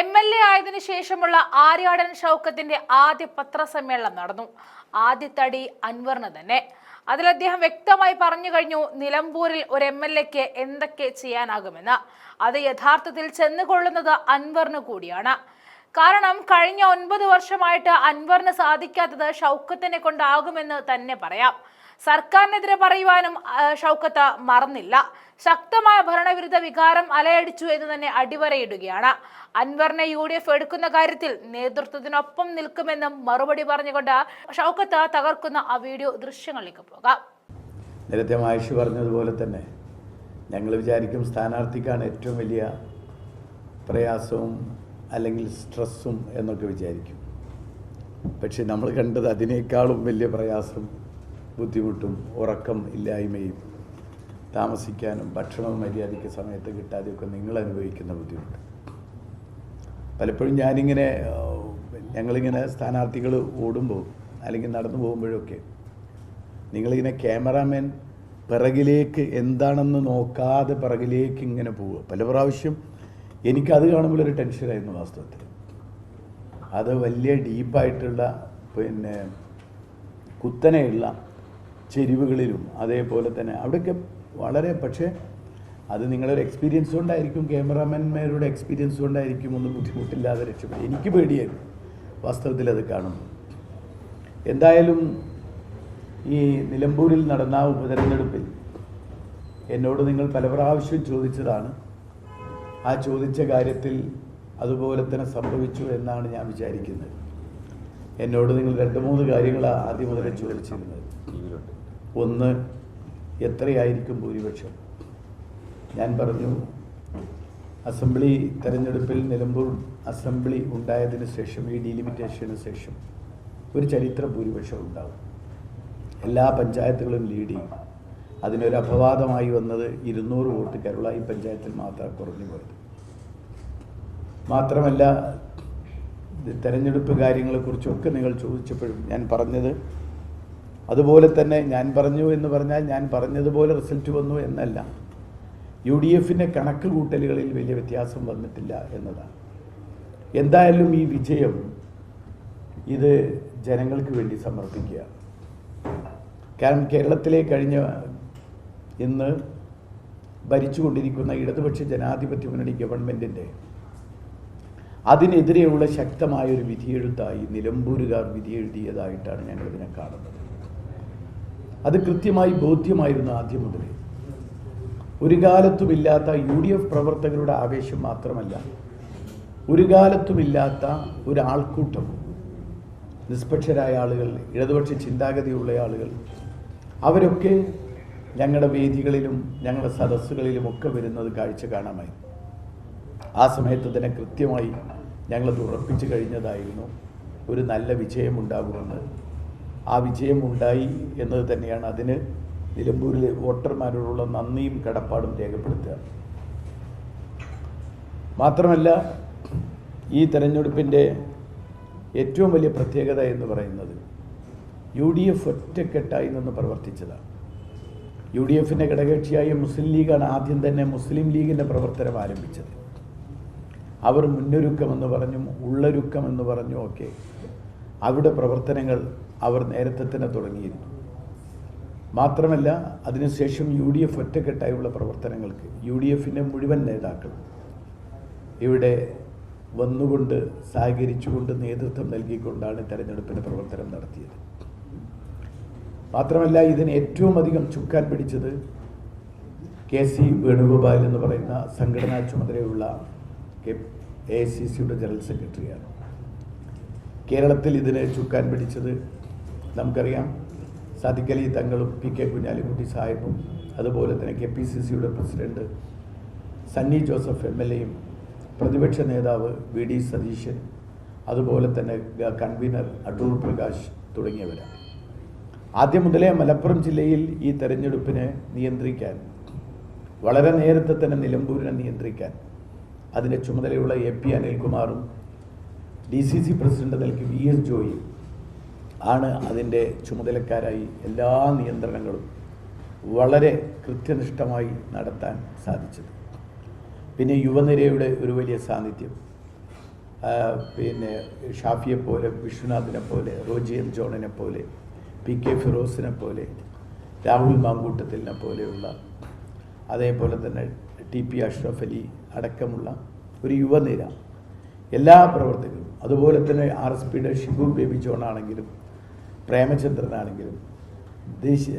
M L A ആയതിനു ശേഷമുള്ള ആര്യാടൻ ഷൗക്കത്തിന്റെ ആദ്യ പത്രസമ്മേളനം നടന്നു. ആദ്യത്തടി അൻവറിന് തന്നെ. അതിൽ അദ്ദേഹം വ്യക്തമായി പറഞ്ഞു കഴിഞ്ഞു നിലമ്പൂരിൽ ഒരു എം എൽ എക്ക് എന്തൊക്കെ ചെയ്യാനാകുമെന്ന്. അത് യഥാർത്ഥത്തിൽ ചെന്നുകൊള്ളുന്നത് അൻവറിന് കൂടിയാണ്. കാരണം കഴിഞ്ഞ ഒൻപത് വർഷമായിട്ട് അൻവറിന് സാധിക്കാത്തത് ഷൗക്കത്തിനെ കൊണ്ടാകുമെന്ന് തന്നെ പറയാം. സർക്കാരിനെതിരെ പറയുവാനും ഷൗക്കത്ത് മറന്നില്ല. ശക്തമായ ഭരണവിരുദ്ധ വികാരം അലയടിച്ചു എന്ന് തന്നെ അടിവരയിടുകയാണ്. അൻവറിനെ യു ഡി എഫ് എടുക്കുന്ന കാര്യത്തിൽ നേതൃത്വത്തിനൊപ്പം നിൽക്കുമെന്നും മറുപടി പറഞ്ഞുകൊണ്ട് ഷൗക്കത്ത് തകർക്കുന്ന ആ വീഡിയോ ദൃശ്യങ്ങളിലേക്ക് പോകാം. നേരത്തെ മായിഷ് പറഞ്ഞതുപോലെ തന്നെ ഞങ്ങൾ വിചാരിക്കും സ്ഥാനാർത്ഥിക്കാണ് ഏറ്റവും വലിയ പ്രയാസവും അല്ലെങ്കിൽ സ്ട്രെസ്സും എന്നൊക്കെ വിചാരിക്കും. പക്ഷെ നമ്മൾ കണ്ടത് അതിനേക്കാളും വലിയ പ്രയാസം ബുദ്ധിമുട്ടും ഉറക്കം ഇല്ലായ്മയും താമസിക്കാനും ഭക്ഷണവും മര്യാദയ്ക്ക് സമയത്ത് കിട്ടാതെയൊക്കെ നിങ്ങൾ അനുഭവിക്കുന്ന ബുദ്ധിമുട്ട്. പലപ്പോഴും ഞാനിങ്ങനെ ഞങ്ങളിങ്ങനെ സ്ഥാനാർത്ഥികൾ ഓടുമ്പോൾ അല്ലെങ്കിൽ നടന്നു പോകുമ്പോഴൊക്കെ നിങ്ങളിങ്ങനെ ക്യാമറാമാൻ പിറകിലേക്ക് എന്താണെന്ന് നോക്കാതെ പിറകിലേക്ക് ഇങ്ങനെ പോവുക. പല പ്രാവശ്യം എനിക്കത് കാണുമ്പോൾ ഒരു ടെൻഷനായിരുന്നു വാസ്തവത്തിൽ. അത് വലിയ ഡീപ്പായിട്ടുള്ള പിന്നെ കുത്തനെയുള്ള ചെരിവുകളിലും അതേപോലെ തന്നെ അവിടെയൊക്കെ വളരെ പക്ഷേ അത് നിങ്ങളൊരു എക്സ്പീരിയൻസ് കൊണ്ടായിരിക്കും ക്യാമറാമാൻമാരുടെ എക്സ്പീരിയൻസ് കൊണ്ടായിരിക്കും ഒന്നും ബുദ്ധിമുട്ടില്ലാതെ രക്ഷപ്പെടും എനിക്ക് പേടിയായിരുന്നു വാസ്തവത്തിൽ അത് കാണുന്നു എന്തായാലും ഈ നിലമ്പൂരിൽ നടന്ന ഉപതെരഞ്ഞെടുപ്പിൽ എന്നോട് നിങ്ങൾ പല പ്രാവശ്യം ചോദിച്ചതാണ്. ആ ചോദിച്ച കാര്യത്തിൽ അതുപോലെ തന്നെ സംഭവിച്ചു എന്നാണ് ഞാൻ വിചാരിക്കുന്നത്. എന്നോട് നിങ്ങൾ രണ്ട് മൂന്ന് കാര്യങ്ങൾ ആദ്യം മുതലേ ചോദിച്ചിരുന്നത്. ഒന്ന് എത്രയായിരിക്കും ഭൂരിപക്ഷം? ഞാൻ പറഞ്ഞു അസംബ്ലി തെരഞ്ഞെടുപ്പിൽ നിലമ്പൂർ അസംബ്ലി ഉണ്ടായതിനു ശേഷം ഈ ഡീലിമിറ്റേഷന് ശേഷം ഒരു ചരിത്ര ഭൂരിപക്ഷം ഉണ്ടാവും. എല്ലാ പഞ്ചായത്തുകളും ലീഡ് ചെയ്യും. അതിനൊരു അപവാദമായി വന്നത് ഇരുന്നൂറ് വോട്ട് കേരളായി പഞ്ചായത്തിൽ മാത്രം കുറഞ്ഞു പോയത്. മാത്രമല്ല തെരഞ്ഞെടുപ്പ് കാര്യങ്ങളെക്കുറിച്ചൊക്കെ നിങ്ങൾ ചോദിച്ചപ്പോഴും ഞാൻ പറഞ്ഞത് അതുപോലെ തന്നെ ഞാൻ പറഞ്ഞു എന്ന് പറഞ്ഞാൽ ഞാൻ പറഞ്ഞതുപോലെ റിസൾട്ട് വന്നു എന്നല്ല. യു ഡി എഫിന്റെ കണക്ക് കൂട്ടലുകളിൽ വലിയ വ്യത്യാസം വന്നിട്ടില്ല എന്നതാണ്. എന്തായാലും ഈ വിജയം ഇത് ജനങ്ങൾക്ക് വേണ്ടി സമർപ്പിക്കുക. കാരണം കേരളത്തിലെ കഴിഞ്ഞ ഇന്ന് ഭരിച്ചുകൊണ്ടിരിക്കുന്ന ഇടതുപക്ഷ ജനാധിപത്യ മുന്നണി ഗവൺമെന്റിന്റെ അതിനെതിരെയുള്ള ശക്തമായ ഒരു വിധിയെഴുത്തായി നിലമ്പൂരുകാർ വിധിയെഴുതിയതായിട്ടാണ് ഞങ്ങളിതിനെ കാണുന്നത്. അത് കൃത്യമായി ബോധ്യമായിരുന്നു ആദ്യം മുതലേ. ഒരു കാലത്തുമില്ലാത്ത യു ഡി എഫ് പ്രവർത്തകരുടെ ആവേശം മാത്രമല്ല ഒരു കാലത്തുമില്ലാത്ത ഒരാൾക്കൂട്ടം നിഷ്പക്ഷരായ ആളുകൾ ഇടതുപക്ഷ ചിന്താഗതിയുള്ള ആളുകൾ അവരൊക്കെ ഞങ്ങളുടെ വേദികളിലും ഞങ്ങളുടെ സദസ്സുകളിലും ഒക്കെ വരുന്നത് കാഴ്ച കാണാമായി ആ സമയത്ത് തന്നെ കൃത്യമായി ഞങ്ങളത് ഉറപ്പിച്ചു കഴിഞ്ഞതായിരുന്നു. ഒരു നല്ല വിജയമുണ്ടാകുമെന്ന് ആ വിജയമുണ്ടായി എന്നത് തന്നെയാണ് അതിന് നിലമ്പൂരിലെ വോട്ടർമാരോടുള്ള നന്ദിയും കടപ്പാടും രേഖപ്പെടുത്തുക. മാത്രമല്ല ഈ തെരഞ്ഞെടുപ്പിന്റെ ഏറ്റവും വലിയ പ്രത്യേകത എന്ന് പറയുന്നത് യു ഡി എഫ് ഒറ്റക്കെട്ടായി നിന്ന് പ്രവർത്തിച്ചതാണ്. യു ഡി എഫിന്റെ ഘടകകക്ഷിയായ മുസ്ലിം ലീഗാണ് ആദ്യം തന്നെ മുസ്ലിം ലീഗിന്റെ പ്രവർത്തനം ആരംഭിച്ചത്. അവർ മുന്നൊരുക്കമെന്ന് പറഞ്ഞും ഉള്ളൊരുക്കമെന്ന് പറഞ്ഞും ഒക്കെ അവിടെ പ്രവർത്തനങ്ങൾ അവർ നേരത്തെ തന്നെ തുടങ്ങിയിരുന്നു. മാത്രമല്ല അതിനുശേഷം യു ഡി എഫ് ഒറ്റക്കെട്ടായുള്ള പ്രവർത്തനങ്ങൾക്ക് യു ഡി എഫിന്റെ മുഴുവൻ നേതാക്കൾ ഇവിടെ വന്നുകൊണ്ട് സഹകരിച്ചുകൊണ്ട് നേതൃത്വം നൽകിക്കൊണ്ടാണ് തെരഞ്ഞെടുപ്പിന്റെ പ്രവർത്തനം നടത്തിയത്. മാത്രമല്ല ഇതിന് ഏറ്റവും അധികം ചുക്കാൻ പിടിച്ചത് കെ സി വേണുഗോപാൽ എന്ന് പറയുന്ന സംഘടനാ ചുമതലയുള്ള കെ എ സി സിയുടെ ജനറൽ സെക്രട്ടറിയാണ്. കേരളത്തിൽ ഇതിനെ ചുക്കാൻ പിടിച്ചത് നമുക്കറിയാം. സാദിഖലി തങ്ങളും പി കെ കുഞ്ഞാലിക്കുട്ടി സാഹിബും അതുപോലെ തന്നെ കെ പി സി സിയുടെ president Sunny Joseph M L എയും പ്രതിപക്ഷ നേതാവ് വി ഡി സതീശൻ അതുപോലെ തന്നെ കൺവീനർ അടൂർ പ്രകാശ് തുടങ്ങിയവരാണ്. ആദ്യം മുതലേ മലപ്പുറം ജില്ലയിൽ ഈ തെരഞ്ഞെടുപ്പിനെ നിയന്ത്രിക്കാൻ വളരെ നേരത്തെ തന്നെ നിലമ്പൂരിനെ നിയന്ത്രിക്കാൻ അതിന്റെ ചുമതലയുള്ള എ പി അനിൽകുമാറും ഡി സി സി പ്രസിഡന്റ് നിലയ്ക്ക് വി എസ് ജോയി ആണ് അതിന്റെ ചുമതലക്കാരായി എല്ലാ നിയന്ത്രണങ്ങളും വളരെ കൃത്യനിഷ്ഠമായി നടത്താൻ സാധിച്ചത്. പിന്നെ യുവനിരയുടെ ഒരു വലിയ സാന്നിധ്യം. പിന്നെ ഷാഫിയെ പോലെ വിശ്വനാഥിനെ പോലെ റോജി എം ജോണിനെ പോലെ പി കെ ഫിറോസിനെ പോലെ രാഹുൽ മാങ്കൂട്ടത്തിലിനെ പോലെയുള്ള അതേപോലെ തന്നെ ടി പി അഷ്റഫ് അലി അടക്കമുള്ള ഒരു യുവനിര എല്ലാ പ്രവർത്തകരും അതുപോലെ തന്നെ ആർ എസ് പിയുടെ ഷിബു ബേബി ജോൺ ആണെങ്കിലും പ്രേമചന്ദ്രനാണെങ്കിലും ദേശീയ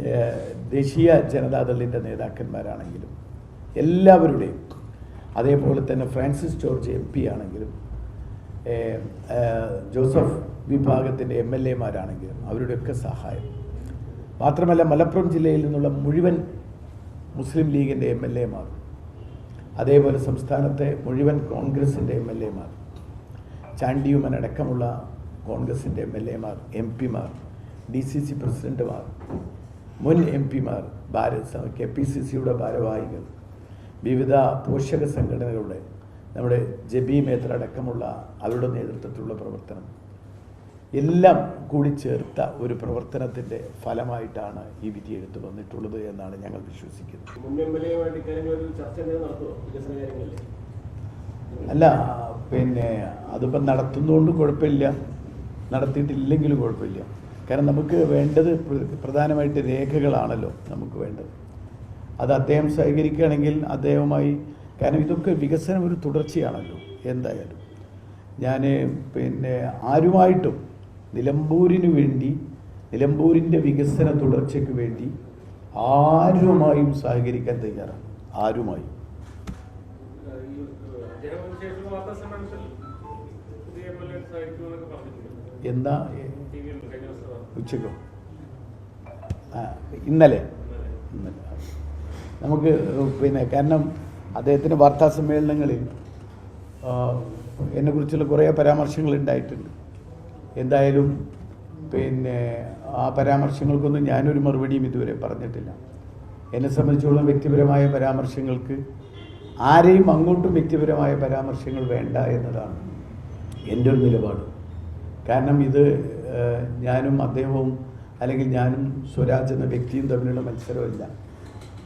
ദേശീയ ജനതാദളിന്റെ നേതാക്കന്മാരാണെങ്കിലും എല്ലാവരുടെയും അതേപോലെ തന്നെ ഫ്രാൻസിസ് ജോർജ് എം പി ആണെങ്കിലും ജോസഫ് വിഭാഗത്തിന്റെ എം എൽ എമാരാണെങ്കിലും അവരുടെയൊക്കെ സഹായം. മാത്രമല്ല മലപ്പുറം ജില്ലയിൽ നിന്നുള്ള മുഴുവൻ മുസ്ലിം ലീഗിന്റെ എം എൽ എമാർ അതേപോലെ സംസ്ഥാനത്തെ മുഴുവൻ കോൺഗ്രസിന്റെ എം എൽ എമാർ ചാണ്ടിയുമൻ അടക്കമുള്ള കോൺഗ്രസിന്റെ എം എൽ എമാർ എം പിമാർ ഡി സി സി പ്രസിഡന്റുമാർ മുൻ എം പിമാർ ഭാരത് കെ പി സി സിയുടെ ഭാരവാഹികൾ വിവിധ പോഷക സംഘടനകളുടെ നമ്മുടെ ജബി മേത്ര അടക്കമുള്ള അവരുടെ നേതൃത്വത്തിലുള്ള പ്രവർത്തനം. എല്ലാം കൂടി ചേർത്ത ഒരു പ്രവർത്തനത്തിന്റെ ഫലമായിട്ടാണ് ഈ വിധി എടുത്തു വന്നിട്ടുള്ളത് എന്നാണ് ഞങ്ങൾ വിശ്വസിക്കുന്നത്. അല്ല പിന്നെ അതിപ്പം നടത്തുന്നതുകൊണ്ട് കുഴപ്പമില്ല. നടത്തിയിട്ടില്ലെങ്കിലും കുഴപ്പമില്ല. കാരണം നമുക്ക് വേണ്ടത് പ്രധാനമായിട്ട് രേഖകളാണല്ലോ നമുക്ക് വേണ്ടത്. അത് അദ്ദേഹം സഹകരിക്കുകയാണെങ്കിൽ അദ്ദേഹവുമായി കാരണം ഇതൊക്കെ വികസനം ഒരു തുടർച്ചയാണല്ലോ എന്തായാലും. ഞാൻ പിന്നെ ആരുമായിട്ടും നിലമ്പൂരിന് വേണ്ടി നിലമ്പൂരിന്റെ വികസന തുടർച്ചയ്ക്ക് വേണ്ടി ആരുമായും സഹകരിക്കാൻ തയ്യാറാണ്. ആരുമായും ഈ അദ്ദേഹം ശേഷം വാർത്താ സമ്മേളനത്തിൽ പുതിയ എം എൽ എ സഹായിക്കുമെന്നൊക്കെ പറഞ്ഞിട്ടുണ്ട് എന്താ? ഉച്ചക്കോ? ഇന്നലെ? ഇന്നലെ. നമുക്ക് പിന്നെ കാരണം അദ്ദേഹത്തിന്റെ വാർത്താ സമ്മേളനങ്ങളിൽ എന്നെക്കുറിച്ചുള്ള കുറേ പരാമർശങ്ങൾ ഉണ്ടായിട്ടുണ്ട്. എന്തായാലും പിന്നെ ആ പരാമർശങ്ങൾക്കൊന്നും ഞാനൊരു മറുപടിയും ഇതുവരെ പറഞ്ഞിട്ടില്ല. എന്നെ സംബന്ധിച്ചോളം വ്യക്തിപരമായ പരാമർശങ്ങൾക്ക് ആരെയും അങ്ങോട്ടും വ്യക്തിപരമായ പരാമർശങ്ങൾ വേണ്ട എന്നതാണ് എന്റെ ഒരു നിലപാട്. കാരണം ഇത് ഞാനും അദ്ദേഹവും അല്ലെങ്കിൽ ഞാനും സ്വരാജ് എന്ന വ്യക്തിയും തമ്മിലുള്ള മത്സരമല്ല.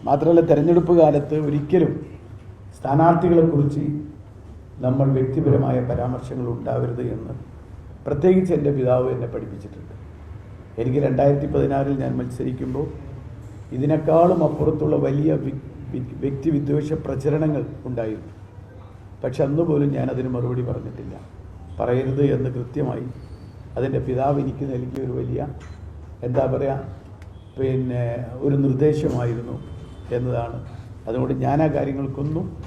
മാത്രമല്ല തെരഞ്ഞെടുപ്പ് കാലത്ത് ഒരിക്കലും സ്ഥാനാർത്ഥികളെക്കുറിച്ച് നമ്മൾ വ്യക്തിപരമായ പരാമർശങ്ങൾ ഉണ്ടാവരുത് എന്ന് പ്രത്യേകിച്ച് എന്റെ പിതാവ് എന്നെ പഠിപ്പിച്ചിട്ടുണ്ട്. എനിക്ക് രണ്ടായിരത്തി പതിനാറിൽ ഞാൻ മത്സരിക്കുമ്പോൾ ഇതിനേക്കാളും അപ്പുറത്തുള്ള വലിയ വ്യക്തിവിദ്വേഷ പ്രചരണങ്ങൾ ഉണ്ടായിരുന്നു. പക്ഷെ അന്ന് പോലും ഞാൻ അതിന് മറുപടി പറഞ്ഞിട്ടില്ല. പറയരുത് എന്ന് കൃത്യമായി അതിന്റെ പിതാവ് എനിക്ക് നൽകിയ ഒരു വലിയ എന്താ പറയുക പിന്നെ ഒരു നിർദ്ദേശമായിരുന്നു എന്നതാണ്. അതുകൊണ്ട് ഞാൻ ആ കാര്യങ്ങൾക്കൊന്നും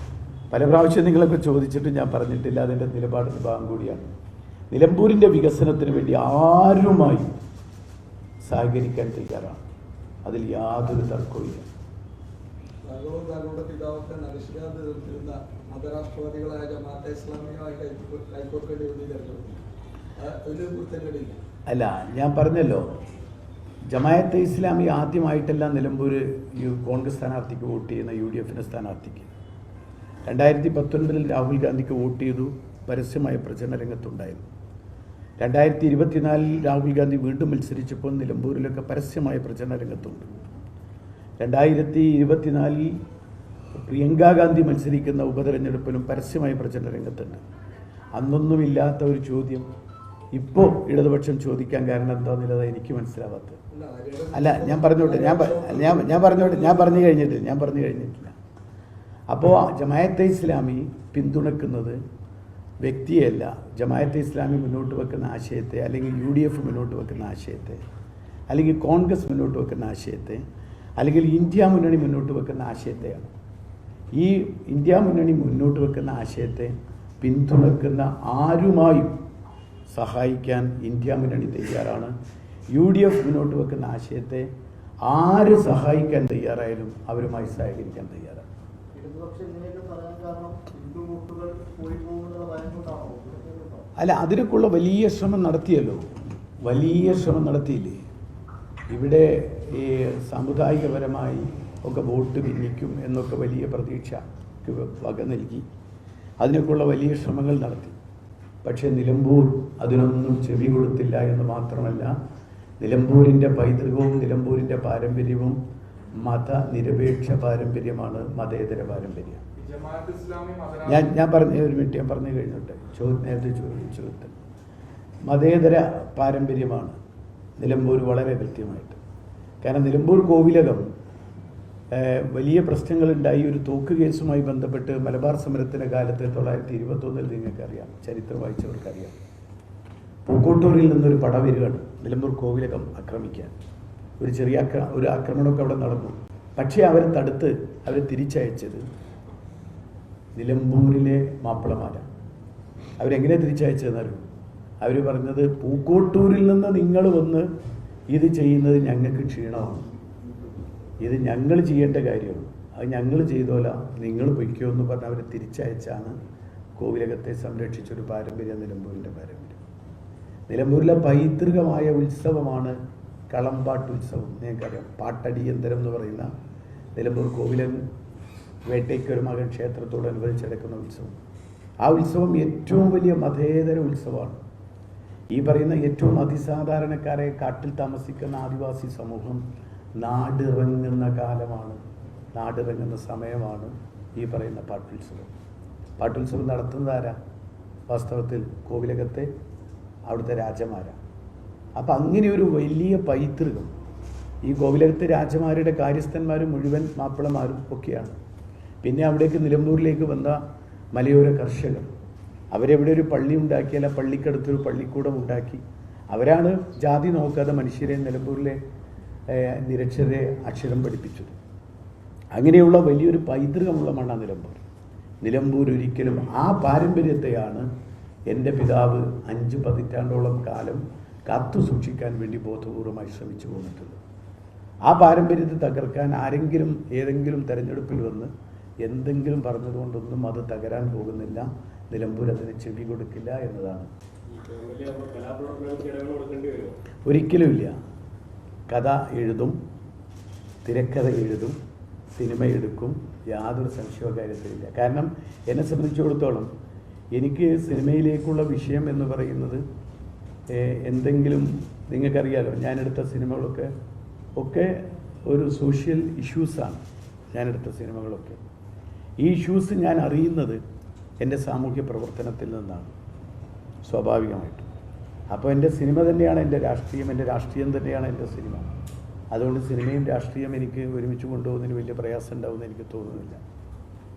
പല പ്രാവശ്യം നിങ്ങളൊക്കെ ചോദിച്ചിട്ട് ഞാൻ പറഞ്ഞിട്ടില്ല. അതിന്റെ നിലപാടിന്റെ ഭാഗം കൂടിയാണ്. നിലമ്പൂരിന്റെ വികസനത്തിന് വേണ്ടി ആരുമായി സഹകരിക്കാൻ തയ്യാറാണ്. അതിൽ യാതൊരു തർക്കവുമില്ല. താങ്കളും തങ്ങളുടെ പിതാവൊക്കെ നരശികാന്ത് എതിർത്തിരുന്ന മതരാഷ്ട്രവാദികളായ ജമാഅത്തെ ഇസ്ലാമികമായി കൈക്കോർക്കേണ്ടി കൈകോർക്കേണ്ടി ഒരു കുറ്റങ്ങളില്ല അല്ല ഞാൻ പറഞ്ഞല്ലോ ജമായത്തെ ഇസ്ലാമി ആദ്യമായിട്ടല്ല നിലമ്പൂർ ഈ കോൺഗ്രസ് സ്ഥാനാർത്ഥിക്ക് വോട്ട് ചെയ്യുന്ന യു ഡി എഫിന്റെ സ്ഥാനാർത്ഥിക്ക്. രണ്ടായിരത്തി പത്തൊൻപതിൽ രാഹുൽ ഗാന്ധിക്ക് വോട്ട് ചെയ്തു പരസ്യമായ പ്രചരണ രംഗത്തുണ്ടായിരുന്നു. രണ്ടായിരത്തി ഇരുപത്തിനാലിൽ രാഹുൽ ഗാന്ധി വീണ്ടും മത്സരിച്ചപ്പോൾ നിലമ്പൂരിലൊക്കെ പരസ്യമായ പ്രചരണ രംഗത്തുണ്ട്. രണ്ടായിരത്തി ഇരുപത്തിനാലിൽ പ്രിയങ്ക ഗാന്ധി മത്സരിക്കുന്ന ഉപതെരഞ്ഞെടുപ്പിലും പരസ്യമായി പ്രചരണ രംഗത്തുണ്ട്. അന്നൊന്നുമില്ലാത്ത ഒരു ചോദ്യം. ഇപ്പോൾ ഇടതുപക്ഷം ചോദിക്കാൻ കാരണം എന്താണെന്നുള്ളത് എനിക്ക് മനസ്സിലാവാത്തത്. അല്ല, ഞാൻ പറഞ്ഞോട്ടെ ഞാൻ ഞാൻ ഞാൻ പറഞ്ഞോട്ടെ ഞാൻ പറഞ്ഞു കഴിഞ്ഞിട്ടില്ല ഞാൻ പറഞ്ഞു കഴിഞ്ഞിട്ടില്ല. അപ്പോൾ ജമായത്തെ ഇസ്ലാമി പിന്തുണക്കുന്നത് വ്യക്തിയല്ല. ജമായത്തെ ഇസ്ലാമി മുന്നോട്ട് വെക്കുന്ന ആശയത്തെ അല്ലെങ്കിൽ യു മുന്നോട്ട് വെക്കുന്ന ആശയത്തെ അല്ലെങ്കിൽ കോൺഗ്രസ് മുന്നോട്ട് വെക്കുന്ന ആശയത്തെ അല്ലെങ്കിൽ ഇന്ത്യ മുന്നണി മുന്നോട്ട് വെക്കുന്ന ആശയത്തെയാണ് ഈ ഇന്ത്യ മുന്നണി മുന്നോട്ട് വെക്കുന്ന ആശയത്തെ പിന്തുണക്കുന്ന ആരുമായും സഹായിക്കാൻ ഇന്ത്യ മുന്നണി തയ്യാറാണ്. യു ഡി എഫ് മുന്നോട്ട് വെക്കുന്ന ആശയത്തെ ആര് സഹായിക്കാൻ തയ്യാറായാലും അവരുമായി സഹകരിക്കാൻ തയ്യാറാണ്. അല്ല അതിനൊക്കെയുള്ള വലിയ ശ്രമം നടത്തിയല്ലോ. വലിയ ശ്രമം നടത്തിയില്ലേ? ഇവിടെ ഈ സാമുദായികപരമായി ഒക്കെ വോട്ട് ഭിന്നിക്കും എന്നൊക്കെ വലിയ പ്രതീക്ഷയ്ക്ക് വക നൽകി. അതിനൊക്കെയുള്ള വലിയ ശ്രമങ്ങൾ നടത്തി. പക്ഷേ നിലമ്പൂർ അതിനൊന്നും ചെവി കൊടുത്തില്ല എന്ന് മാത്രമല്ല നിലമ്പൂരിന്റെ പൈതൃകവും നിലമ്പൂരിന്റെ പാരമ്പര്യവും മതനിരപേക്ഷ പാരമ്പര്യമാണ് മതേതര പാരമ്പര്യം. ഞാൻ ഞാൻ പറഞ്ഞ ഒരു മിനിറ്റ് ഞാൻ പറഞ്ഞു കഴിഞ്ഞിട്ട്? ചോദ്യം നേരത്തെ ചോദിച്ചു മതേതര പാരമ്പര്യമാണ്. നിലമ്പൂർ വളരെ കൃത്യമായിട്ട്. കാരണം നിലമ്പൂർ കോവിലകം വലിയ പ്രശ്നങ്ങളുണ്ടായി. ഒരു തോക്ക് കേസുമായി ബന്ധപ്പെട്ട് മലബാർ സമരത്തിന്റെ കാലത്ത് തൊള്ളായിരത്തി ഇരുപത്തൊന്നിൽ നിങ്ങൾക്കറിയാം ചരിത്രം വായിച്ചവർക്കറിയാം. പൂക്കോട്ടൂരിൽ നിന്നൊരു പട വരികയാണ് നിലമ്പൂർ കോവിലകം ആക്രമിക്കാൻ. ഒരു ചെറിയ ഒരു ആക്രമണമൊക്കെ അവിടെ നടന്നു. പക്ഷേ അവരെ തടുത്ത് അവരെ തിരിച്ചയച്ചത് നിലമ്പൂരിലെ മാപ്പിളമാല അവരെങ്ങനെ തിരിച്ചയച്ചതെന്നറിയും? അവർ പറഞ്ഞത് പൂക്കോട്ടൂരിൽ നിന്ന് നിങ്ങൾ വന്ന് ഇത് ചെയ്യുന്നത് ഞങ്ങൾക്ക് ക്ഷീണമാണ്. ഇത് ഞങ്ങൾ ചെയ്യേണ്ട കാര്യമാണ്. അത് ഞങ്ങൾ ചെയ്തോല നിങ്ങൾ പൊയ്ക്കോ എന്ന് പറഞ്ഞ് അവരെ തിരിച്ചയച്ചാണ് കോവിലകത്തെ സംരക്ഷിച്ചൊരു പാരമ്പര്യം നിലമ്പൂരിന്റെ പാരമ്പര്യം. നിലമ്പൂരിലെ പൈതൃകമായ ഉത്സവമാണ് കളമ്പാട്ട് ഉത്സവം. നിങ്ങൾക്കറിയാം പാട്ടടിയന്തരം എന്ന് പറയുന്ന നിലമ്പൂർ കോവിലൻ വേട്ടയ്ക്കൊരു മകൻ ക്ഷേത്രത്തോടനുബന്ധിച്ച് നടക്കുന്ന ഉത്സവം. ആ ഉത്സവം ഏറ്റവും വലിയ മതേതര ഉത്സവമാണ്. ഈ പറയുന്ന ഏറ്റവും അതിസാധാരണക്കാരെ കാട്ടിൽ താമസിക്കുന്ന ആദിവാസി സമൂഹം നാടിറങ്ങുന്ന കാലമാണ്. നാടിറങ്ങുന്ന സമയമാണ് ഈ പറയുന്ന പാട്ടുത്സവം. പാട്ടുത്സവം നടത്തുന്നത് ആരാ? വാസ്തവത്തിൽ കോവിലകത്തെ അവിടുത്തെ രാജമാരാ. അപ്പം അങ്ങനെ ഒരു വലിയ പൈതൃകം ഈ കോവിലകത്തെ രാജമാരുടെ കാര്യസ്ഥന്മാരും മുഴുവൻ മാപ്പിളമാരും ഒക്കെയാണ്. പിന്നെ അവിടേക്ക് നിലമ്പൂരിലേക്ക് വന്ന മലയോര കർഷകർ. അവരെവിടെ ഒരു പള്ളി ഉണ്ടാക്കിയാൽ ആ പള്ളിക്കടുത്തൊരു പള്ളിക്കൂടം ഉണ്ടാക്കി. അവരാണ് ജാതി നോക്കാതെ മനുഷ്യരെ നിലമ്പൂരിലെ നിരക്ഷരെ അക്ഷരം പഠിപ്പിച്ചത്. അങ്ങനെയുള്ള വലിയൊരു പൈതൃകമുള്ള മണ്ണ നിലമ്പൂർ. നിലമ്പൂർ ഒരിക്കലും ആ പാരമ്പര്യത്തെയാണ് എന്റെ പിതാവ് അഞ്ച് പതിറ്റാണ്ടോളം കാലം കാത്തു സൂക്ഷിക്കാൻ വേണ്ടി ബോധപൂർവമായി ശ്രമിച്ചു പോന്നിട്ടുള്ളത്. ആ പാരമ്പര്യത്തെ തകർക്കാൻ ആരെങ്കിലും ഏതെങ്കിലും തെരഞ്ഞെടുപ്പിൽ വന്ന് എന്തെങ്കിലും പറഞ്ഞതുകൊണ്ടൊന്നും അത് തകരാൻ പോകുന്നില്ല. നിലമ്പൂർ അതിന് ചെവി കൊടുക്കില്ല എന്നതാണ്. ഒരിക്കലുമില്ല കഥ എഴുതും തിരക്കഥ എഴുതും സിനിമ എടുക്കും യാതൊരു സംശയവും കാര്യത്തിലില്ല. കാരണം എന്നെ സംബന്ധിച്ചിടത്തോളം എനിക്ക് സിനിമയിലേക്കുള്ള വിഷയം എന്ന് പറയുന്നത് എന്തെങ്കിലും നിങ്ങൾക്കറിയാലോ ഞാനെടുത്ത സിനിമകളൊക്കെ ഒക്കെ ഒരു സോഷ്യൽ ഇഷ്യൂസാണ് ഞാനെടുത്ത സിനിമകളൊക്കെ. ഈ ഇഷ്യൂസ് ഞാൻ അറിയുന്നത് എന്റെ സാമൂഹ്യ പ്രവർത്തനത്തിൽ നിന്നാണ്. സ്വാഭാവികമായിട്ടും. അപ്പോൾ എന്റെ സിനിമ തന്നെയാണ് എന്റെ രാഷ്ട്രീയം. എന്റെ രാഷ്ട്രീയം തന്നെയാണ് എന്റെ സിനിമ. അതുകൊണ്ട് സിനിമയും രാഷ്ട്രീയം എനിക്ക് ഒരുമിച്ച് കൊണ്ടുപോകുന്നതിന് വലിയ പ്രയാസം ഉണ്ടാവുമെന്ന് എനിക്ക് തോന്നുന്നില്ല.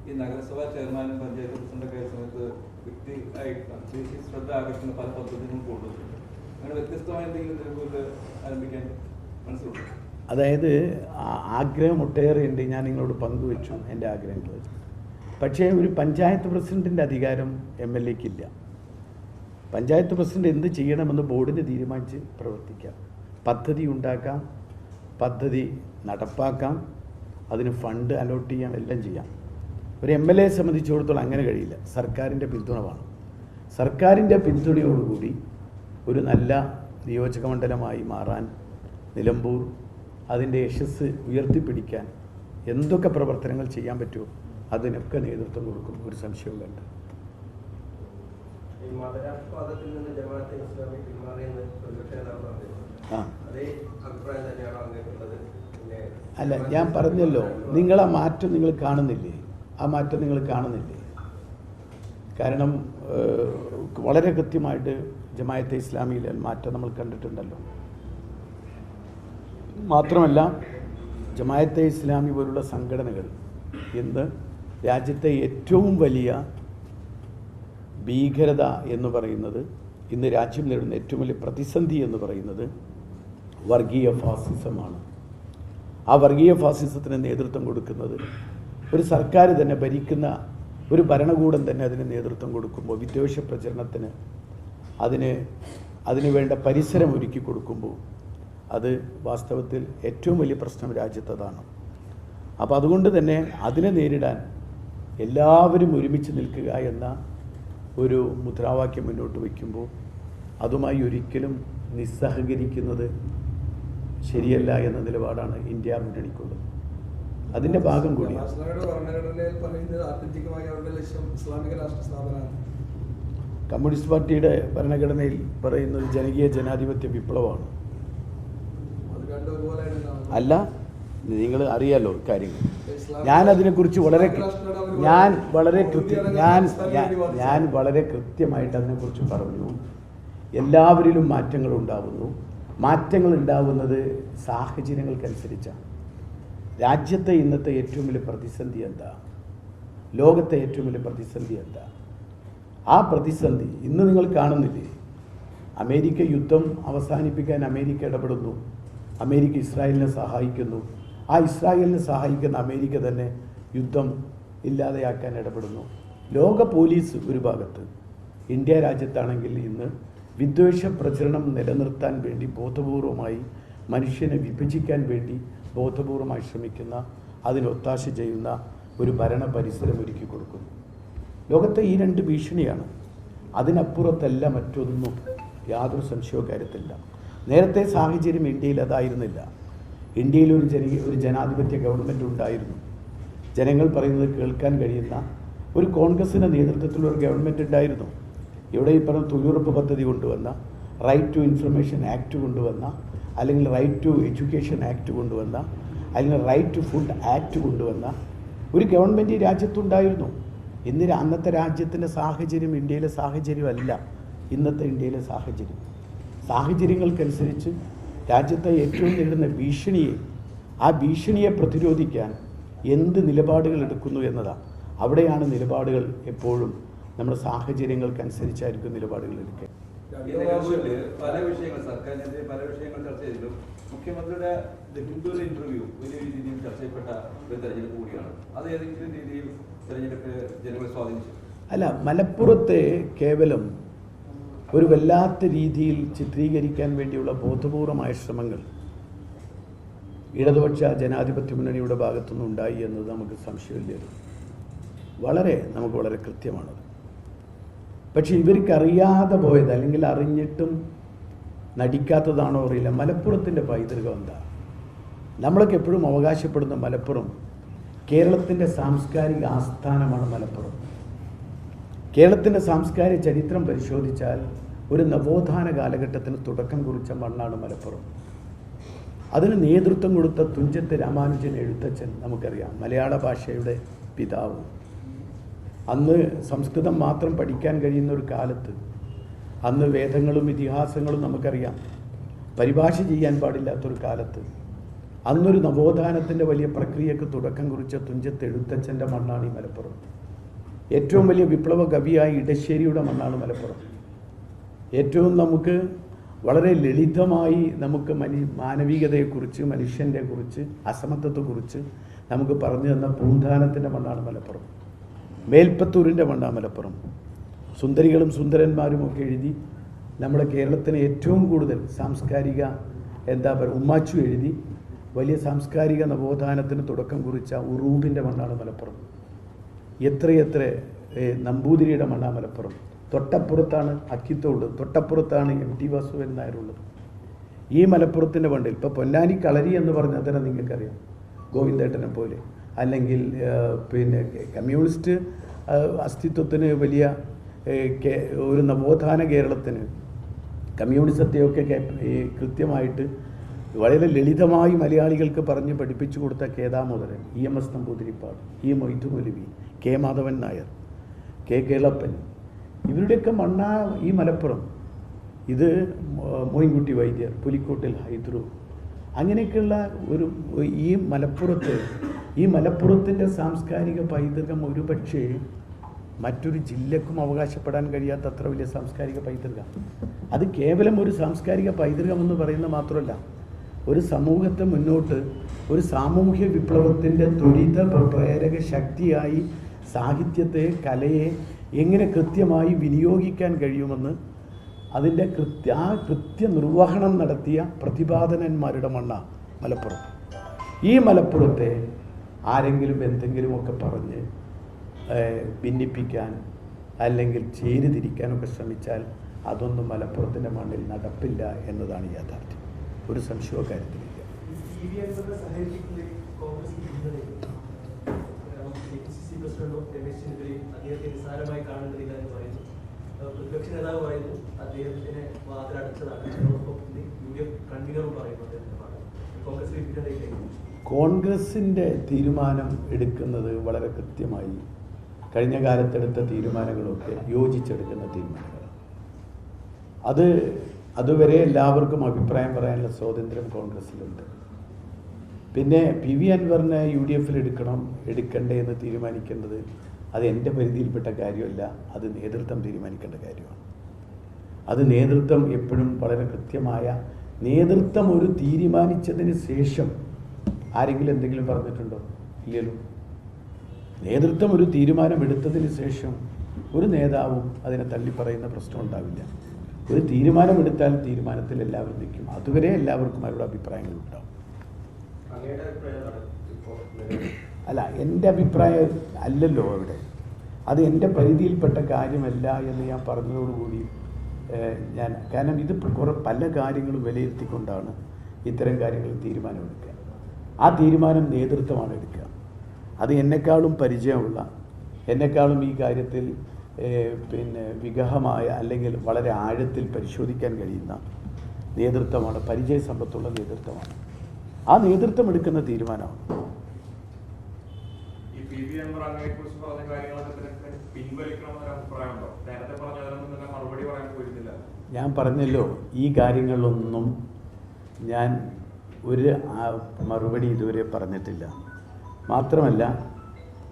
ഈ നഗരസഭാ ചെയർമാനും പഞ്ചായത്ത് പ്രസിഡന്റൊക്കെ ആയ സമയത്ത് വ്യക്തി ആയിട്ട് ശ്രദ്ധ ആകർഷിക്കുന്ന പല പദ്ധതികളും കൊണ്ടുവരുന്നുണ്ട് അങ്ങനെ വ്യത്യസ്തമായ എന്തെങ്കിലും നിലവിൽ ആരംഭിക്കാൻ മനസ്സിലുണ്ട് അതായത് ആഗ്രഹം ഒട്ടേറെ ഉണ്ട്. ഞാൻ നിങ്ങളോട് പങ്കുവെച്ചു എന്റെ ആഗ്രഹങ്ങൾ. പക്ഷേ ഒരു പഞ്ചായത്ത് പ്രസിഡന്റിന്റെ അധികാരം എം എൽ എക്കില്ല. പഞ്ചായത്ത് പ്രസിഡന്റ് എന്ത് ചെയ്യണമെന്ന് ബോർഡിന് തീരുമാനിച്ച് പ്രവർത്തിക്കാം. പദ്ധതി ഉണ്ടാക്കാം പദ്ധതി നടപ്പാക്കാം അതിന് ഫണ്ട് അലോട്ട് ചെയ്യാം എല്ലാം ചെയ്യാം. ഒരു എം എൽ എ സംബന്ധിച്ചിടത്തോളം അങ്ങനെ കഴിയില്ല. സർക്കാരിന്റെ പിന്തുണ വേണം സർക്കാരിന്റെ പിന്തുണയോടുകൂടി ഒരു നല്ല നിയോജക മണ്ഡലമായി മാറാൻ നിലമ്പൂർ അതിന്റെ യശസ് ഉയർത്തിപ്പിടിക്കാൻ എന്തൊക്കെ പ്രവർത്തനങ്ങൾ ചെയ്യാൻ പറ്റുമോ അതിനൊക്കെ നേതൃത്വം കൊടുക്കും ഒരു സംശയവും വേണ്ട. അല്ല ഞാൻ പറഞ്ഞല്ലോ നിങ്ങൾ ആ മാറ്റം നിങ്ങൾ കാണുന്നില്ലേ? ആ മാറ്റം നിങ്ങൾ കാണുന്നില്ലേ? കാരണം വളരെ കൃത്യമായിട്ട് ജമായത്തെ ഇസ്ലാമിയിലെ മാറ്റം നമ്മൾ കണ്ടിട്ടുണ്ടല്ലോ. മാത്രമല്ല ജമായത്തെ ഇസ്ലാമി പോലുള്ള സംഘടനകൾ ഇന്ന് രാജ്യത്തെ ഏറ്റവും വലിയ ഭീകരത എന്ന് പറയുന്നത് ഇന്ന് രാജ്യം നേരിടുന്ന ഏറ്റവും വലിയ പ്രതിസന്ധി എന്ന് പറയുന്നത് വർഗീയ ഫാസിസമാണ്. ആ വർഗീയ ഫാസിസത്തിന് നേതൃത്വം കൊടുക്കുന്നത് ഒരു സർക്കാർ തന്നെ ഭരിക്കുന്ന ഒരു ഭരണകൂടം തന്നെ അതിന് നേതൃത്വം കൊടുക്കുമ്പോൾ വിദ്വേഷ പ്രചരണത്തിന് അതിന് അതിന് വേണ്ട പരിസരം ഒരുക്കി കൊടുക്കുമ്പോൾ അത് വാസ്തവത്തിൽ ഏറ്റവും വലിയ പ്രശ്നം രാജ്യത്തതാണ്. അപ്പോൾ അതുകൊണ്ട് തന്നെ അതിനെ നേരിടാൻ എല്ലാവരും ഒരുമിച്ച് നിൽക്കുക എന്ന ഒരു മുദ്രാവാക്യം മുന്നോട്ട് വയ്ക്കുമ്പോൾ അതുമായി ഒരിക്കലും നിസ്സഹകരിക്കുന്നത് ശരിയല്ല എന്ന നിലപാടാണ് ഇന്ത്യ മുന്നണിക്കുള്ളത്. അതിന്റെ ഭാഗം കൂടി കമ്മ്യൂണിസ്റ്റ് പാർട്ടിയുടെ ഭരണഘടനയിൽ പറയുന്നത് ജനകീയ ജനാധിപത്യ വിപ്ലവമാണ്. അല്ല നിങ്ങൾ അറിയാലോ കാര്യങ്ങൾ ഞാനതിനെക്കുറിച്ച് വളരെ ഞാൻ വളരെ കൃത്യ ഞാൻ- ഞാൻ വളരെ കൃത്യമായിട്ട് അതിനെക്കുറിച്ച് പറഞ്ഞു. എല്ലാവരിലും മാറ്റങ്ങൾ ഉണ്ടാവുന്നു. മാറ്റങ്ങൾ ഉണ്ടാവുന്നത് സാഹചര്യങ്ങൾക്കനുസരിച്ചാണ്. രാജ്യത്തെ ഇന്നത്തെ ഏറ്റവും വലിയ പ്രതിസന്ധി എന്താ? ലോകത്തെ ഏറ്റവും വലിയ പ്രതിസന്ധി എന്താ? ആ പ്രതിസന്ധി ഇന്ന് നിങ്ങൾ കാണുന്നില്ലേ? അമേരിക്ക യുദ്ധം അവസാനിപ്പിക്കാൻ അമേരിക്ക ഇടപെടുന്നു. അമേരിക്ക ഇസ്രായേലിനെ സഹായിക്കുന്നു. ആ ഇസ്രായേലിനെ സഹായിക്കുന്ന അമേരിക്ക തന്നെ യുദ്ധം ഇല്ലാതെയാക്കാൻ ഇടപെടുന്നു. ലോക പോലീസ് ഒരു ഭാഗത്ത് ഇന്ത്യ രാജ്യത്താണെങ്കിൽ ഇന്ന് വിദ്വേഷ പ്രചരണം നിലനിർത്താൻ വേണ്ടി ബോധപൂർവമായി മനുഷ്യനെ വിഭജിക്കാൻ വേണ്ടി ബോധപൂർവമായി ശ്രമിക്കുന്ന അതിനൊത്താശ ചെയ്യുന്ന ഒരു ഭരണ പരിസരം ഒരുക്കി കൊടുക്കുന്നു. ലോകത്തെ ഈ രണ്ട് ഭീഷണിയാണ്. അതിനപ്പുറത്തല്ല മറ്റൊന്നും യാതൊരു സംശയവും കാര്യത്തില്ല നേരത്തെ സാഹചര്യം ഇന്ത്യയിൽ അതായിരുന്നില്ല. ഇന്ത്യയിൽ ഒരു ജന ഒരു ജനാധിപത്യ ഗവൺമെന്റ് ഉണ്ടായിരുന്നു ജനങ്ങൾ പറയുന്നത് കേൾക്കാൻ കഴിയുന്ന ഒരു കോൺഗ്രസിന്റെ നേതൃത്വത്തിലുള്ള ഒരു ഗവൺമെന്റ് ഉണ്ടായിരുന്നു ഇവിടെ ഈ പറഞ്ഞ തൊഴിലുറപ്പ് പദ്ധതി കൊണ്ടുവന്ന റൈറ്റ് ടു ഇൻഫർമേഷൻ ആക്ട് കൊണ്ടുവന്ന അല്ലെങ്കിൽ റൈറ്റ് ടു എഡ്യൂക്കേഷൻ ആക്ട് കൊണ്ടുവന്ന അല്ലെങ്കിൽ റൈറ്റ് ടു ഫുഡ് ആക്ട് കൊണ്ടുവന്ന ഒരു ഗവൺമെന്റ് ഈ രാജ്യത്തുണ്ടായിരുന്നു. ഇന്ന് അന്നത്തെ രാജ്യത്തിന്റെ സാഹചര്യം ഇന്ത്യയിലെ സാഹചര്യമല്ല. ഇന്നത്തെ ഇന്ത്യയിലെ സാഹചര്യം. സാഹചര്യങ്ങൾക്കനുസരിച്ച് രാജ്യത്തെ ഏറ്റവും നേരിടുന്ന ഭീഷണിയെ ആ ഭീഷണിയെ പ്രതിരോധിക്കാൻ എന്ത് നിലപാടുകൾ എടുക്കുന്നു എന്നതാണ് അവിടെയാണ് നിലപാടുകൾ എപ്പോഴും നമ്മുടെ സാഹചര്യങ്ങൾക്കനുസരിച്ചായിരിക്കും നിലപാടുകൾ എടുക്കുക. പല വിഷയങ്ങൾ സർക്കാരിനെതിരെ പല വിഷയങ്ങൾ ചർച്ച ചെയ്തിട്ടും മുഖ്യമന്ത്രിയുടെ ഹിന്ദുവിലെ ഇന്റർവ്യൂ വലിയ രീതിയിൽ ചർച്ച ചെയ്യപ്പെട്ട ഒരു തെരഞ്ഞെടുപ്പ് കൂടിയാണ്. അത് ഏതെങ്കിലും രീതിയിൽ തെരഞ്ഞെടുപ്പ് ജനങ്ങളെ സ്വാധീനിച്ചു? അല്ല മലപ്പുറത്തെ കേവലം ഒരു വല്ലാത്ത രീതിയിൽ ചിത്രീകരിക്കാൻ വേണ്ടിയുള്ള ബോധപൂർവമായ ശ്രമങ്ങൾ ഇടതുപക്ഷ ജനാധിപത്യ മുന്നണിയുടെ ഭാഗത്തുനിന്ന് ഉണ്ടായി എന്നത് നമുക്ക് സംശയമില്ലത് വളരെ നമുക്ക് വളരെ കൃത്യമാണത്. പക്ഷേ ഇവർക്കറിയാതെ പോയത് അല്ലെങ്കിൽ അറിഞ്ഞിട്ടും നടിക്കാത്തതാണോ അറിയില്ല. മലപ്പുറത്തിന്റെ പൈതൃകം എന്താ? നമ്മളൊക്കെ എപ്പോഴും അവകാശപ്പെടുന്ന മലപ്പുറം കേരളത്തിന്റെ സാംസ്കാരിക ആസ്ഥാനമാണ് മലപ്പുറം. കേരളത്തിന്റെ സാംസ്കാരിക ചരിത്രം പരിശോധിച്ചാൽ ഒരു നവോത്ഥാന കാലഘട്ടത്തിന് തുടക്കം കുറിച്ച മണ്ണാണ് മലപ്പുറം. അതിന് നേതൃത്വം കൊടുത്ത തുഞ്ചത്ത് രാമാനുജൻ എഴുത്തച്ഛൻ നമുക്കറിയാം മലയാള ഭാഷയുടെ പിതാവ്. അന്ന് സംസ്കൃതം മാത്രം പഠിക്കാൻ കഴിയുന്ന ഒരു കാലത്ത് അന്ന് വേദങ്ങളും ഇതിഹാസങ്ങളും നമുക്കറിയാം. പരിഭാഷ ചെയ്യാൻ പാടില്ലാത്തൊരു കാലത്ത് അന്നൊരു നവോത്ഥാനത്തിന്റെ വലിയ പ്രക്രിയക്ക് തുടക്കം കുറിച്ച തുഞ്ചത്ത് എഴുത്തച്ഛന്റെ മണ്ണാണ് ഈ മലപ്പുറം. ഏറ്റവും വലിയ വിപ്ലവ കവിയായ ഇടശ്ശേരിയുടെ മണ്ണാണ് മലപ്പുറം. ഏറ്റവും നമുക്ക് വളരെ ലളിതമായി നമുക്ക് മനു മാനവികതയെക്കുറിച്ച് മനുഷ്യന്റെ കുറിച്ച് അസമത്വത്തെക്കുറിച്ച് നമുക്ക് പറഞ്ഞു തന്ന പൂന്താനത്തിന്റെ മണ്ണാണ് മലപ്പുറം. മേൽപ്പത്തൂരിന്റെ മണ്ണാണ് മലപ്പുറം. സുന്ദരികളും സുന്ദരന്മാരും ഒക്കെ എഴുതി നമ്മുടെ കേരളത്തിന് ഏറ്റവും കൂടുതൽ സാംസ്കാരിക എന്താ പറയുക ഉമ്മാച്ചു എഴുതി വലിയ സാംസ്കാരിക നവോത്ഥാനത്തിന് തുടക്കം കുറിച്ച ഉറൂബിന്റെ മണ്ണാണ് മലപ്പുറം. എത്രയെത്ര നമ്പൂതിരിയുടെ മണ്ണാണ് മലപ്പുറം. തൊട്ടപ്പുറത്താണ് അക്കിത്തോട് തൊട്ടപ്പുറത്താണ് എം ടി വാസുദേവൻ നായരുള്ളത് ഈ മലപ്പുറത്തിന്റെ വണ്ടിൽ ഇപ്പോൾ പൊന്നാനി കളരി എന്ന് പറഞ്ഞാൽ തന്നെ നിങ്ങൾക്കറിയാം ഗോവിന്ദേട്ടനെ പോലെ. അല്ലെങ്കിൽ പിന്നെ കമ്മ്യൂണിസ്റ്റ് അസ്തിത്വത്തിന് വലിയ ഒരു നവോത്ഥാന കേരളത്തിന് കമ്മ്യൂണിസത്തെയൊക്കെ കൃത്യമായിട്ട് വളരെ ലളിതമായി മലയാളികൾക്ക് പറഞ്ഞ് പഠിപ്പിച്ചു കൊടുത്ത കേദാമോദരൻ E M S Namboodiripad E Moidu Moulavi K Madhavan Nair K Kelappan ഇവരുടെയൊക്കെ മണ്ണ ഈ മലപ്പുറം. ഇത് മോയിൻകുട്ടി വൈദ്യർ പുലിക്കോട്ടിൽ ഹൈദ്രു. അങ്ങനെയൊക്കെയുള്ള ഒരു ഈ മലപ്പുറത്ത് ഈ മലപ്പുറത്തിന്റെ സാംസ്കാരിക പൈതൃകം ഒരുപക്ഷേ മറ്റൊരു ജില്ലക്കും അവകാശപ്പെടാൻ കഴിയാത്ത അത്ര വലിയ സാംസ്കാരിക പൈതൃകം. അത് കേവലം ഒരു സാംസ്കാരിക പൈതൃകം എന്ന് പറയുന്നത് മാത്രമല്ല ഒരു സമൂഹത്തെ മുന്നോട്ട് ഒരു സാമൂഹ്യ വിപ്ലവത്തിന്റെ ത്വരിത പ്രേരക ശക്തിയായി സാഹിത്യത്തെ കലയെ എങ്ങനെ കൃത്യമായി വിനിയോഗിക്കാൻ കഴിയുമെന്ന് അതിന്റെ കൃത്യ ആ കൃത്യനിർവഹണം നടത്തിയ പ്രതിപാദനന്മാരുടെ മണ്ണ മലപ്പുറം. ഈ മലപ്പുറത്തെ ആരെങ്കിലും എന്തെങ്കിലുമൊക്കെ പറഞ്ഞ് ഭിന്നിപ്പിക്കാൻ അല്ലെങ്കിൽ ചേരിതിരിക്കാനൊക്കെ ശ്രമിച്ചാൽ അതൊന്നും മലപ്പുറത്തിന്റെ മണ്ണിൽ നടപ്പില്ല എന്നതാണ് യാഥാർത്ഥ്യം. ഒരു സംശയവും കാര്യത്തിലില്ല ഇ വി എന്നത് സഹകരിപ്പിക്കുന്ന കോൺഗ്രസ് പിന്തുണയും കെ പി സി സി പ്രസിഡന്റും രമേശ് ചെന്നിത്തലയും അദ്ദേഹത്തെ നിസ്സാരമായി കാണേണ്ടതില്ല എന്ന് പറയുന്നു. പ്രതിപക്ഷ നേതാവ് പറയുന്നു അദ്ദേഹത്തിന് വാതിലടച്ചതാണ് യു ഡി എഫ് കൺവീനറും പറയുന്നു അദ്ദേഹത്തിന്റെ കോൺഗ്രസ് പിന്തുണയിലേക്ക് കോൺഗ്രസിന്റെ തീരുമാനം എടുക്കുന്നത് വളരെ കൃത്യമായി കഴിഞ്ഞ കാലത്തെടുത്ത തീരുമാനങ്ങളൊക്കെ യോജിച്ചെടുക്കുന്ന തീരുമാനങ്ങളാണ്. അത് അതുവരെ എല്ലാവർക്കും അഭിപ്രായം പറയാനുള്ള സ്വാതന്ത്ര്യം കോൺഗ്രസ്സിലുണ്ട് പിന്നെ പി വി അൻവറിനെ യു ഡി എഫിൽ എടുക്കണം എടുക്കണ്ടേ എന്ന് തീരുമാനിക്കേണ്ടത് അത് എന്റെ പരിധിയിൽപ്പെട്ട കാര്യമല്ല അത് നേതൃത്വം തീരുമാനിക്കേണ്ട കാര്യമാണ്. അത് നേതൃത്വം എപ്പോഴും വളരെ കൃത്യമായ നേതൃത്വം ഒരു തീരുമാനിച്ചതിന് ശേഷം ആരെങ്കിലും എന്തെങ്കിലും പറഞ്ഞിട്ടുണ്ടോ? ഇല്ലല്ലോ. നേതൃത്വം ഒരു തീരുമാനം എടുത്തതിന് ശേഷം ഒരു നേതാവും അതിനെ തള്ളിപ്പറയുന്ന പ്രശ്നം ഉണ്ടാവില്ല. ഒരു തീരുമാനമെടുത്താൽ തീരുമാനത്തിൽ എല്ലാവരും നിൽക്കും. അതുവരെ എല്ലാവർക്കും അവരുടെ അഭിപ്രായങ്ങൾ ഉണ്ടാവും അങ്ങയുടെ അഭിപ്രായം എന്താണ് ഇപ്പോൾ നിലവിൽ? അല്ല എന്റെ അഭിപ്രായം അല്ലല്ലോ അവിടെ അത് എന്റെ പരിധിയിൽപ്പെട്ട കാര്യമല്ല എന്ന് ഞാൻ പറഞ്ഞതോടുകൂടി ഞാൻ കാരണം ഇത് കുറേ പല കാര്യങ്ങളും വിലയിരുത്തിക്കൊണ്ടാണ് ഇത്തരം കാര്യങ്ങൾ തീരുമാനമെടുക്കുക. ആ തീരുമാനം നേതൃത്വമാണ് എടുക്കുക. അത് എന്നെക്കാളും പരിചയമുള്ള എന്നെക്കാളും ഈ കാര്യത്തിൽ പിന്നെ വിഗഹമായ അല്ലെങ്കിൽ വളരെ ആഴത്തിൽ പരിശോധിക്കാൻ കഴിയുന്ന നേതൃത്വമാണ് പരിചയ സമ്പത്തുള്ള നേതൃത്വമാണ്. ആ നേതൃത്വം എടുക്കുന്ന തീരുമാനമാണ്. ഞാൻ പറഞ്ഞല്ലോ ഈ കാര്യങ്ങളൊന്നും ഞാൻ ഒരു മറുപടി ഇതുവരെ പറഞ്ഞിട്ടില്ല. മാത്രമല്ല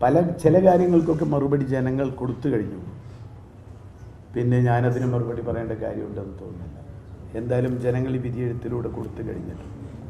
പല ചില കാര്യങ്ങൾക്കൊക്കെ മറുപടി ജനങ്ങൾ കൊടുത്തു കഴിഞ്ഞു. പിന്നെ ഞാനതിന് മറുപടി പറയേണ്ട കാര്യമുണ്ടെന്ന് തോന്നുന്നില്ല. എന്തായാലും ജനങ്ങൾ ഈ വിധിയെഴുത്തിലൂടെ കൊടുത്തു കഴിഞ്ഞിട്ടുണ്ട്.